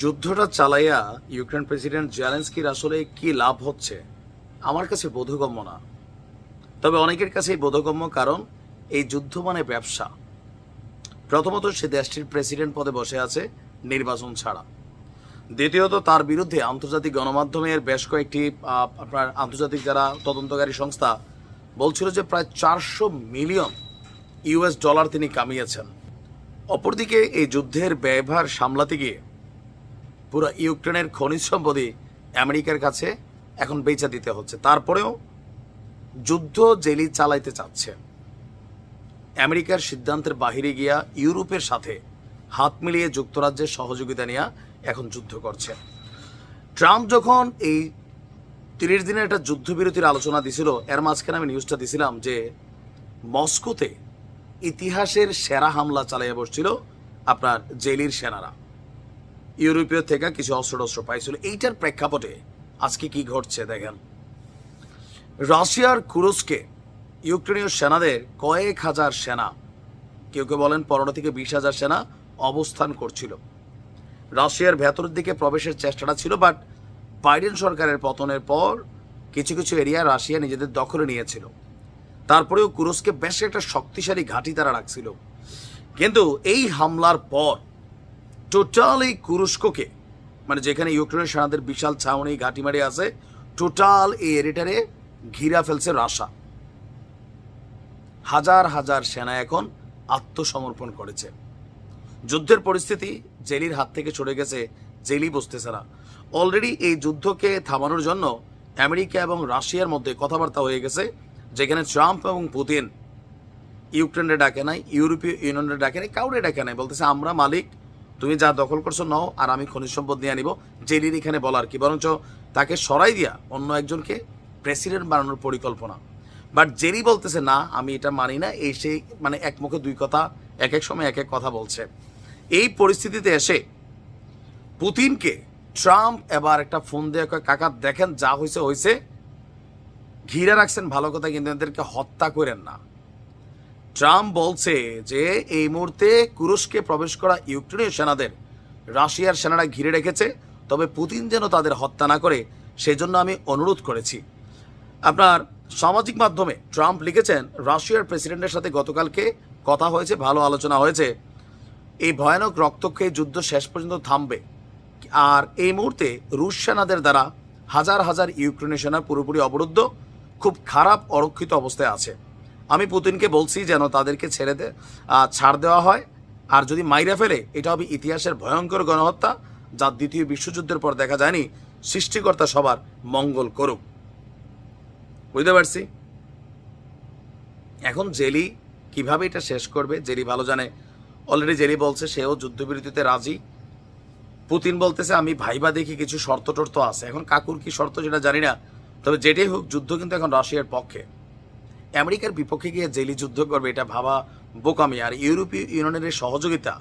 যুদ্ধটা চালাইয়া Ukraine president জেলেন্সকির আসলে কি লাভ হচ্ছে? আমার কাছে বোধগম্য না। তবে অনেকের কাছেই বোধগম্য কারণ, এই যুদ্ধ মানে ব্যবসা। প্রথমত সে দেশটির প্রেসিডেন্ট পদে বসে আছে নির্বাচন ছাড়া। দ্বিতীয়ত, তার বিরুদ্ধে আন্তর্জাতিক গণমাধ্যমের বেশ কয়েকটি আপনার আন্তর্জাতিক যারা তদন্তকারী সংস্থা বলছিল যে প্রায় চারশো মিলিয়ন ইউএস ডলার তিনি কামিয়েছেন। অপরদিকে, এই যুদ্ধের ব্যয়ভার সামলাতে গিয়ে পুরো ইউক্রেনের খনিজ সম্পদই আমেরিকার কাছে এখন বেচা দিতে হচ্ছে। তারপরেও যুদ্ধ জেলি চালাইতে চাচ্ছে। আমেরিকার সিদ্ধান্তের বাহিরে গিয়া ইউরোপের সাথে হাত মিলিয়ে যুক্তরাজ্যের সহযোগিতা নিয়ে এখন যুদ্ধ করছে। ট্রাম্প যখন এই তিরিশ দিনের একটা যুদ্ধবিরতির আলোচনা দিছিল, এর মাঝখানে আমি নিউজটা দিছিলাম যে মস্কোতে ইতিহাসের সেরা হামলা চালাইয়া বসছিল আপনার জেলির সেনারা। ইউরোপীয় থেকে কিছু অস্ত্র টস্ত্র পাইছিল। এইটার প্রেক্ষাপটে আজকে কি ঘটছে দেখেন। রাশিয়ার কুরস্কে ইউক্রেনীয় সেনাদের কয়েক হাজার সেনা, কেউ কেউ বলেন পনেরো থেকে বিশ হাজার সেনা অবস্থান করছিল। রাশিয়ার ভেতরের দিকে প্রবেশের চেষ্টাটা ছিল, বাট বাইডেন সরকারের পতনের পর কিছু কিছু এরিয়া রাশিয়া নিজেদের দখলে নিয়েছিল। তারপরেও কুরস্কে বেশ একটা শক্তিশালী ঘাঁটি তারা রাখছিল। কিন্তু এই হামলার পর টোটাল এই কুরস্ককে মানে যেখানে ইউক্রেনের সেনাদের বিশাল ছাউনি ঘাঁটিমারি আছে, টোটাল এই এরিটারে ঘিরা ফেলছে রাশা। হাজার হাজার সেনা এখন আত্মসমর্পণ করেছে। যুদ্ধের পরিস্থিতি জেলির হাত থেকে সরে গেছে, জেলি বসতেছে না। অলরেডি এই যুদ্ধকে থামানোর জন্য আমেরিকা এবং রাশিয়ার মধ্যে কথাবার্তা হয়ে গেছে, যেখানে ট্রাম্প এবং পুতিন ইউক্রেনের ডাকে নাই, ইউরোপীয় ইউনিয়নের ডাকে নাই, কাউরে ডাকে নাই, বলতেছে আমরা মালিক তুমি যা দখল করছ নাও, আর আমি খনিজ সম্পদ নিয়ে আনিব। জেলির এখানে বলার কি? বরঞ্চ তাকে সরাই দিয়া অন্য একজনকে প্রেসিডেন্ট বানানোর পরিকল্পনা। বাট জেরি বলতেছে, না, আমি এটা মানি না। এই সেই মানে এক মুখে দুই কথা, এক এক সময় এক এক কথা বলছে। এই পরিস্থিতিতে এসে পুতিনকে ট্রাম্প এবার একটা ফোন দেওয়া কাকা, দেখেন যা হয়েছে হয়েছে ঘিরে রাখছেন, ভালো কথা, কিন্তু এদেরকে হত্যা করেন না। ট্রাম্প বলছে যে এই মুহূর্তে কুরস্কে প্রবেশ করা ইউক্রেনীয় সেনাদের রাশিয়ার সেনারা ঘিরে রেখেছে, তবে পুতিন যেন তাদের হত্যা না করে সেজন্য আমি অনুরোধ করেছি। আপনার সামাজিক মাধ্যমে ট্রাম্প লিখেছেন, রাশিয়ার প্রেসিডেন্টের সাথে গতকালকে কথা হয়েছে, ভালো আলোচনা হয়েছে। এই ভয়ানক রক্তক্ষয়ী যুদ্ধ শেষ পর্যন্ত থামবে। আর এই মুহূর্তে রুশ সেনাদের দ্বারা হাজার হাজার ইউক্রেনীয় সেনা পুরোপুরি অবরুদ্ধ, খুব খারাপ অরক্ষিত অবস্থায় আছে। আমি পুতিনকে বলছি যেন তাদেরকে ছেড়ে দে ছাড় দেওয়া হয়। আর যদি মাইরা ফেলে, এটা হবে ইতিহাসের ভয়ঙ্কর গণহত্যা, যা দ্বিতীয় বিশ্বযুদ্ধের পর দেখা যায়নি। সৃষ্টিকর্তা সবার মঙ্গল করুক। বুঝতে পারছি? এখন জেলি কীভাবে এটা শেষ করবে? জেলি ভালো জানে। অলরেডি জেলি বলছে, সেও যুদ্ধবিরতিতে রাজি। পুতিন বলতেছে, আমি ভাইবা দেখি কিছু শর্ত টর্ত আছে। এখন কাকুর কি শর্ত সেটা জানি না। তবে যেটাই হোক, যুদ্ধ কিন্তু এখন রাশিয়ার পক্ষে। আমেরিকার বিপক্ষে গিয়ে জেলি যুদ্ধ করবে এটা ভাবা বোকামি। আর ইউরোপীয় ইউনিয়নের সহযোগিতা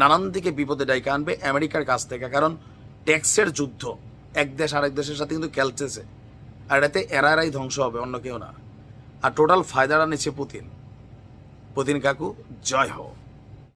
নানান দিকে বিপদে ডাইকে আনবে আমেরিকার কাছ থেকে, কারণ ট্যাক্সের যুদ্ধ এক দেশ আরেক দেশের সাথে কিন্তু খেলতেছে। আর এটাতে এরা এরাই ধ্বংস হবে, অন্য কেউ না। আর টোটাল ফায়দাটা নিচ্ছে পুতিন। পুতিন কাকু, জয় হোক।